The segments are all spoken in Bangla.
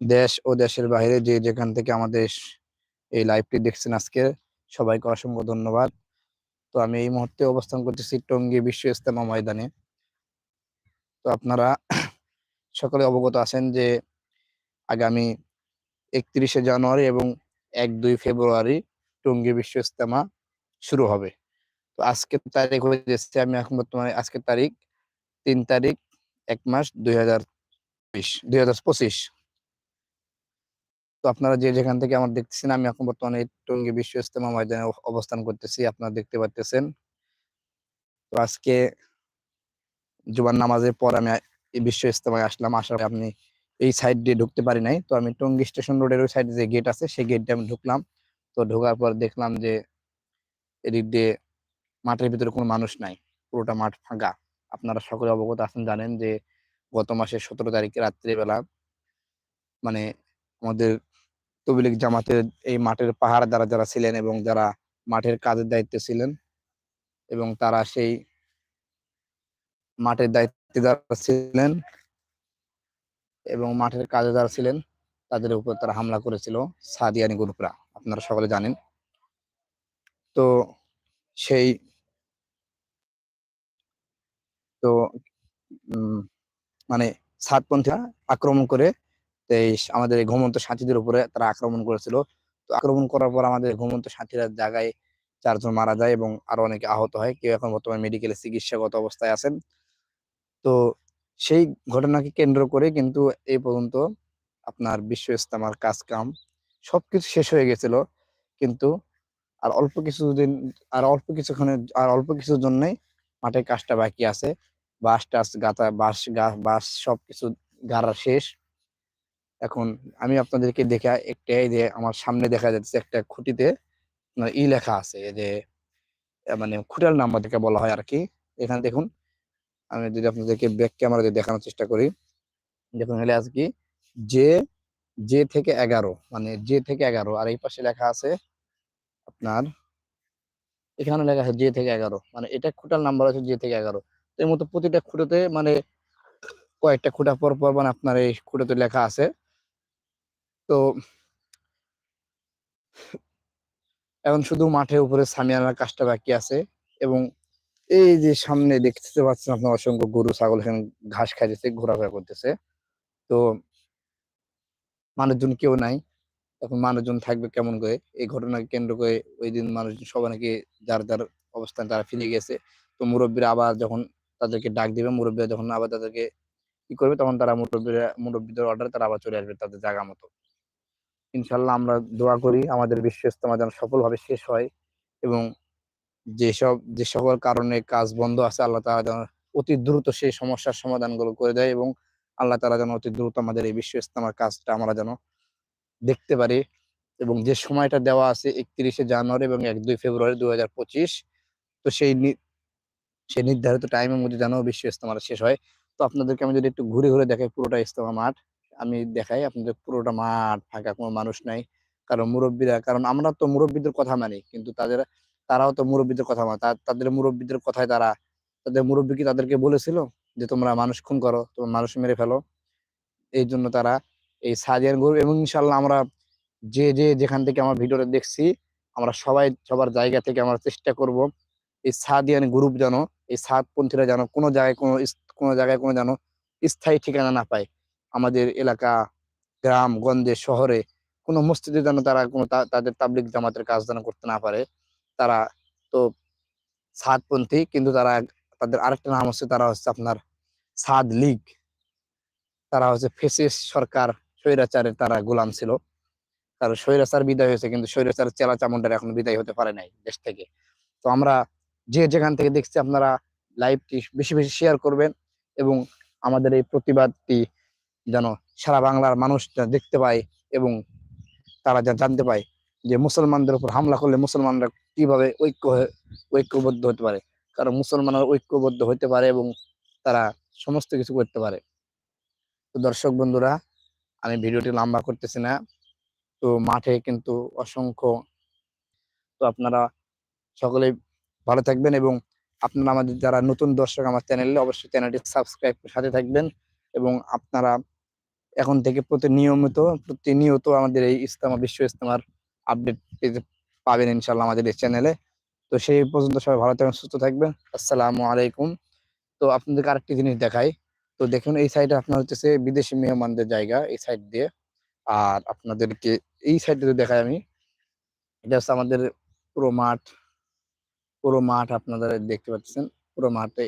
দেশ ও দেশের বাইরে যে যেখান থেকে আমাদের এই লাইভটি দেখছেন আজকে, সবাইকে অসংখ্য ধন্যবাদ। তো আমি এই মুহূর্তে অবস্থান করতেছি টঙ্গী বিশ্ব ইস্তেমা ময়দানে। তো আপনারা সকলে অবগত আছেন যে আগামী একত্রিশে জানুয়ারি এবং এক দুই ফেব্রুয়ারি টঙ্গী বিশ্ব ইস্তেমা শুরু হবে। তো আজকের তারিখ হয়ে যাচ্ছে আমি এখন বর্তমানে আজকের তারিখ তিন তারিখ এক মাস দুই হাজার বিশ, দুই হাজার পঁচিশ। তো আপনারা যে যেখান থেকে আমার দেখতেছেন, আমি এখন বর্তমানে টঙ্গী বিশ্ব ইস্তেমা ময়দানে অবস্থান করতেছি, আপনারা দেখতে পাচ্ছেন তো আজকে জুবান নামাজের পর আমি বিশ্ব ইস্তেমায় আসলাম, আসার আপনি এই সাইড দিয়ে ঢুকতে পারি নাই। তো আমি টঙ্গী স্টেশন রোডের ওই সাইডে যে গেট আছে, সেই গেট দিয়ে আমি ঢুকলাম। তো ঢোকার পর দেখলাম যে এদিক দিয়ে মাঠের ভিতরে কোনো মানুষ নাই, পুরোটা মাঠ ফাঁকা। আপনারা সকলে অবগত আছেন, জানেন যে গত মাসের সতেরো তারিখে রাত্রিবেলা মানে আমাদের তবিলিক জামাতের এই মাঠের পাহাড় দ্বারা যারা ছিলেন এবং যারা মাঠের কাজের দায়িত্বে ছিলেন এবং তারা সেই মাঠের দায়িত্বে যারা ছিলেন এবং মাঠের কাজে যারা ছিলেন, তাদের উপর তারা হামলা করেছিল সাদিয়ানি গ্রুপরা। আপনারা সকলে জানেন। তো সেই তো মানে সাতপন্থীরা আক্রমণ করে এই আমাদের ঘুমন্ত সাথীদের উপরে তারা আক্রমণ করেছিল। তো আক্রমণ করার পর আমাদের ঘুমন্ত সাথীরা জায়গায় চারজন মারা যায় এবং আরও অনেকে আহত হয়। কেউ এখন বর্তমানে মেডিকেলে চিকিৎসাগত অবস্থায় আছেন। তো সেই ঘটনাকে কেন্দ্র করে কিন্তু এই পর্যন্ত আপনার বিশ্ব ইস্তেমার কাজ কাম সবকিছু শেষ হয়ে গেছিল। কিন্তু আর অল্প কিছুদিন আর অল্প কিছুক্ষণে আর অল্প কিছুর জন্যই মাঠের কাজটা বাকি আছে। বাস টাস, গাতা, বাস বাস সবকিছু গাড়া শেষ। এখন আমি আপনাদেরকে দেখা একটাই যে আমার সামনে দেখা যাচ্ছে একটা খুঁটিতে ই লেখা আছে যে মানে খুঁটাল নাম্বার থেকে বলা হয় আর কি এখানে দেখুন, আমি যদি আপনাদেরকে ব্যাক ক্যামেরা দিয়ে দেখানোর চেষ্টা করি। দেখুন হলে কি? যে যে থেকে এগারো মানে যে থেকে এগারো, আর এই পাশে লেখা আছে আপনার, এখানে লেখা আছে জে থেকে এগারো মানে এটা খুঁটার নাম্বার আছে জে থেকে এগারো। এর মতো প্রতিটা খুঁটোতে মানে কয়েকটা খুঁটা পর পর মানে আপনার এই খুঁটোতে লেখা আছে। তো এখন শুধু মাঠের উপরে সামিয়ানার কাজটা বাকি আছে এবং এই যে সামনে দেখতে পাচ্ছেন আপনার অসংখ্য গরু, ছাগল এখানে ঘাস খাইতেছে, ঘোরাফেরা করতেছে। তো মানুষজন কেউ নাই। এখন মানুষজন থাকবে কেমন করে? এই ঘটনাকে কেন্দ্র করে ওই দিন মানুষজন সবাই নাকি যার যার অবস্থান তারা ফিরে গেছে। তো মুরব্বীরা আবার যখন তাদেরকে ডাক দিবে, মুরব্বীরা যখন আবার তাদেরকে কি করবে, তখন তারা মুরব্বীরা, মুরব্বীদের অর্ডার তারা আবার চলে আসবে তাদের জায়গা মতো। ইনশাল্লাহ আমরা দোয়া করি, আমাদের বিশ্ব ইস্তেমা যেন সফলভাবে শেষ হয় এবং যেসব, যে সকল কারণে কাজ বন্ধ আছে, আল্লাহ তালা যেন অতি দ্রুত সেই সমস্যার সমাধানগুলো করে দেয় এবং আল্লাহ তালা যেন অতি দ্রুত আমাদের এই বিশ্ব ইস্তেমার কাজটা আমরা যেন দেখতে পারি এবং যে সময়টা দেওয়া আছে একত্রিশে জানুয়ারি এবং এক দুই ফেব্রুয়ারি দুই হাজার পঁচিশ, তো সেই সেই নির্ধারিত টাইমের মধ্যে যেন বিশ্ব ইস্তেমাটা শেষ হয়। তো আপনাদেরকে আমি যদি একটু ঘুরে ঘুরে দেখাই পুরোটা ইস্তেমা মাঠ। আমি দেখাই আপনাদের পুরোটা মাঠ ফাঁকা, কোনো মানুষ নাই। কারণ মুরব্বীরা, কারণ আমরা তো মুরব্বীদের কথা মানি, কিন্তু তাদের, তারাও তো মুরব্বীদের কথা মানে তাদের মুরব্বীদের কথায় তারা, তাদের মুরব্বী কি তাদেরকে বলেছিল যে তোমরা মানুষ খুন করো, তোমরা মানুষ মেরে ফেলো? এই জন্য তারা এই সাদিয়ান গ্রুপ এবং ইনশাল্লাহ আমরা যে যে যেখান থেকে আমার ভিডিওটা দেখছি, আমরা সবাই সবার জায়গা থেকে আমরা চেষ্টা করব এই সাদিয়ান গ্রুপ যেন, এই সাতপন্থীরা যেন কোনো জায়গায় কোনো কোনো জায়গায় কোনো যেন স্থায়ী ঠিকানা না পায়। আমাদের এলাকা, গ্রাম, গঞ্জে, শহরে কোনো মসজিদে যেন তারা কোনো তাদের তাবলিক জামাতের কাজ যেন করতে না পারে, তারা তো সাদপন্থী কিন্তু তারা তাদের আরেকটা নাম হচ্ছে তারা হচ্ছে আপনার সাদ লীগ। তারা হচ্ছে ফেসিস সরকার, স্বৈরাচারের তারা গোলাম ছিল। তার স্বৈরাচার বিদায় হয়েছে, কিন্তু স্বৈরাচারের চেলা চামুন্ডার এখন বিদায় হতে পারে নাই দেশ থেকে। তো আমরা যে যেখান থেকে দেখছি আপনারা লাইভটি বেশি বেশি শেয়ার করবেন এবং আমাদের এই প্রতিবাদটি যেন সারা বাংলার মানুষ দেখতে পায় এবং তারা যা জানতে পায় যে মুসলমানদের উপর হামলা করলে মুসলমানরা কীভাবে ঐক্য ঐক্যবদ্ধ হতে পারে। কারণ মুসলমানরা ঐক্যবদ্ধ হতে পারে এবং তারা সমস্ত কিছু করতে পারে। তো দর্শক বন্ধুরা, আমি ভিডিওটি লম্বা করতেছি না, তো মাঠে কিন্তু অসংখ্য তো আপনারা সকলে ভালো থাকবেন এবং আপনারা আমাদের যারা নতুন দর্শক আমার চ্যানেলে, অবশ্যই চ্যানেলটি সাবস্ক্রাইব সাথে থাকবেন এবং আপনারা এখন থেকে প্রতি নিয়মিত প্রতিনিয়ত আমাদের এই ইস্তেমা বিশ্ব ইস্তেমার আপডেট পাবেন ইনশাল্লাহ আমাদের এই চ্যানেলে তো সেই পর্যন্ত সবাই ভালো থাকবেন, সুস্থ থাকবেন। আসসালামু আলাইকুম। তো আপনাদেরকে আরেকটি জিনিস দেখাই। তো দেখুন, এই সাইডে আপনার হচ্ছে বিদেশি মেহমানদের জায়গা এই সাইড দিয়ে। আর আপনাদেরকে এই সাইডে দেখাই আমি। এটা হচ্ছে আমাদের পুরো মাঠ। পুরো মাঠ আপনারা দেখতে পাচ্ছেন। পুরো মাঠে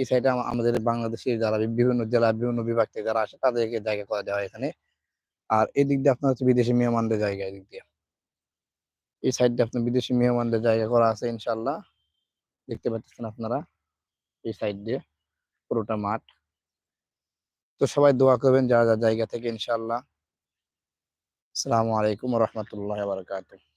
এই সাইডে আমাদের বাংলাদেশের যারা বিভিন্ন জেলা বিভিন্ন বিভাগ থেকে যারা আসে, তাদেরকে জায়গা করে দেওয়া হয় এখানে। আর এদিক দিয়ে আপনার হচ্ছে বিদেশি মেহমানদের জায়গা এদিক দিয়ে। এই সাইড আপনার বিদেশি মেহমানদের জায়গা করা আছে ইনশাল্লাহ দেখতে পাচ্ছেন আপনারা এই সাইড দিয়ে পুরোটা মাঠ। তো সবাই দোয়া করবেন যারা যার জায়গা থেকে ইনশাল্লাহ আসসালামু আলাইকুম রহমতুল্লাহ বারকাতুহ।